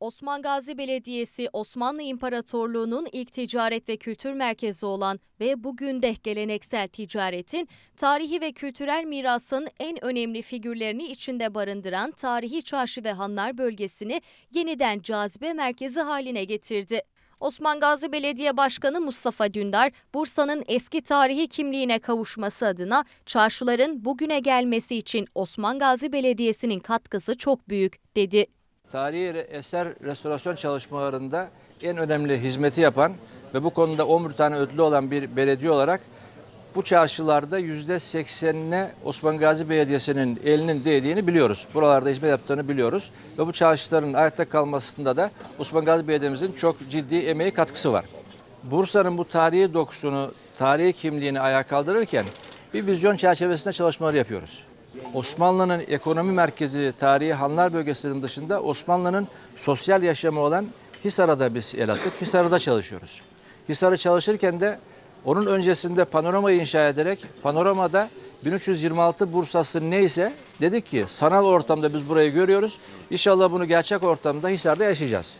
Osman Gazi Belediyesi Osmanlı İmparatorluğu'nun ilk ticaret ve kültür merkezi olan ve bugün de geleneksel ticaretin, tarihi ve kültürel mirasın en önemli figürlerini içinde barındıran tarihi çarşı ve hanlar bölgesini yeniden cazibe merkezi haline getirdi. Osman Gazi Belediye Başkanı Mustafa Dündar, Bursa'nın eski tarihi kimliğine kavuşması adına çarşıların bugüne gelmesi için Osman Gazi Belediyesi'nin katkısı çok büyük, dedi. Tarihi eser restorasyon çalışmalarında en önemli hizmeti yapan ve bu konuda 11 tane ödülü olan bir belediye olarak bu çarşılarda %80'ine Osman Gazi Belediyesi'nin elinin değdiğini biliyoruz. Buralarda hizmet yaptığını biliyoruz. Ve bu çarşıların ayakta kalmasında da Osman Gazi Belediye'mizin çok ciddi emeği katkısı var. Bursa'nın bu tarihi dokusunu, tarihi kimliğini ayağa kaldırırken bir vizyon çerçevesinde çalışmalar yapıyoruz. Osmanlı'nın ekonomi merkezi tarihi Hanlar bölgesinin dışında Osmanlı'nın sosyal yaşamı olan Hisar'a da biz el attık. Hisar'da çalışıyoruz. Hisar'ı çalışırken de onun öncesinde panoramayı inşa ederek panoramada 1326 Bursa'sı neyse dedik ki sanal ortamda biz burayı görüyoruz. İnşallah bunu gerçek ortamda Hisar'da yaşayacağız.